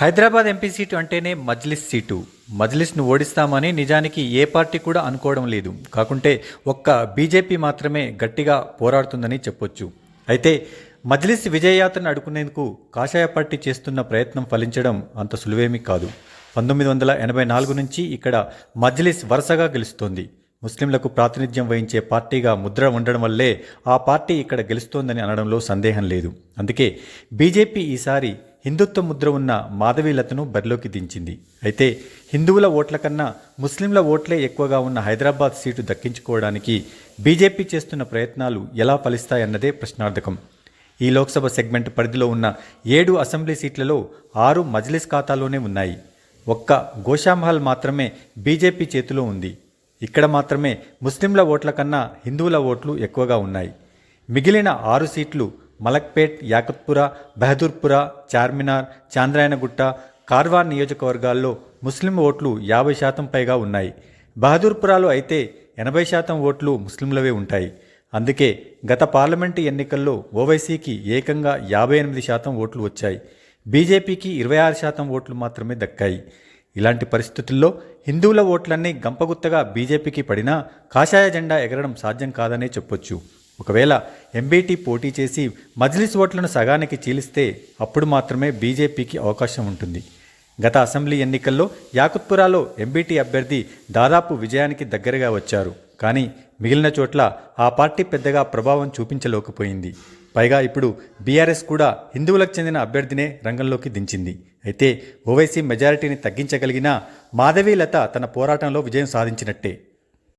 Hyderabad MP seat అంటేనే Majlis seat. మజ్లిస్ను ఓడిస్తామని నిజానికి ఏ party కూడా అనుకోవడం లేదు. కాకుంటే ఒక్క బీజేపీ మాత్రమే గట్టిగా పోరాడుతుందని చెప్పొచ్చు. అయితే మజ్లిస్ విజయయాత్రను అడుకునేందుకు కాషాయ పార్టీ చేస్తున్న ప్రయత్నం ఫలించడం అంత సులువేమీ కాదు. పంతొమ్మిది వందల ఎనభై నాలుగు నుంచి ఇక్కడ మజ్లిస్ వరుసగా గెలుస్తోంది. ముస్లింలకు ప్రాతినిధ్యం వహించే పార్టీగా ముద్ర ఉండడం వల్లే ఆ పార్టీ ఇక్కడ గెలుస్తోందని అనడంలో సందేహం లేదు. అందుకే బీజేపీ ఈసారి హిందుత్వ ముద్ర ఉన్న మాధవీలతను బరిలోకి దించింది. అయితే హిందువుల ఓట్ల కన్నా ముస్లింల ఓట్లే ఎక్కువగా ఉన్న హైదరాబాద్ సీటు దక్కించుకోవడానికి బీజేపీ చేస్తున్న ప్రయత్నాలు ఎలా ఫలిస్తాయన్నదే ప్రశ్నార్థకం. ఈ లోక్సభ సెగ్మెంట్ పరిధిలో ఉన్న ఏడు అసెంబ్లీ సీట్లలో ఆరు మజ్లిస్ ఖాతాలోనే ఉన్నాయి. ఒక్క గోషామహల్ మాత్రమే బీజేపీ చేతిలో ఉంది. ఇక్కడ మాత్రమే ముస్లింల ఓట్ల కన్నా హిందువుల ఓట్లు ఎక్కువగా ఉన్నాయి. మిగిలిన ఆరు సీట్లు మలక్పేట్ యాకత్పుర బహదూర్పుర చార్మినార్ చాంద్రాయనగుట్ట కార్వాన్ నియోజకవర్గాల్లో ముస్లిం ఓట్లు యాభై శాతం పైగా ఉన్నాయి. బహదూర్పురాలో అయితే ఎనభై శాతం ఓట్లు ముస్లింలవే ఉంటాయి. అందుకే గత పార్లమెంటు ఎన్నికల్లో ఓవైసీకి ఏకంగా యాభై ఎనిమిది శాతం ఓట్లు వచ్చాయి. బీజేపీకి ఇరవై ఆరు శాతం ఓట్లు మాత్రమే దక్కాయి. ఇలాంటి పరిస్థితుల్లో హిందువుల ఓట్లన్నీ గంపగుత్తగా బీజేపీకి పడినా కాషాయ జెండా ఎగరడం సాధ్యం కాదనే చెప్పొచ్చు. ఒకవేళ ఎంబీటీ పోటీ చేసి మజ్లిస్ ఓట్లను సగానికి చీలిస్తే అప్పుడు మాత్రమే బీజేపీకి అవకాశం ఉంటుంది. గత అసెంబ్లీ ఎన్నికల్లో యాకుత్పురాలో ఎంబీటీ అభ్యర్థి దాదాపు విజయానికి దగ్గరగా వచ్చారు. కానీ మిగిలిన చోట్ల ఆ పార్టీ పెద్దగా ప్రభావం చూపించలేకపోయింది. పైగా ఇప్పుడు బీఆర్ఎస్ కూడా హిందువులకు చెందిన అభ్యర్థినే రంగంలోకి దించింది. అయితే ఓవైసీ మెజారిటీని తగ్గించగలిగినా మాధవీలత తన పోరాటంలో విజయం సాధించినట్టే.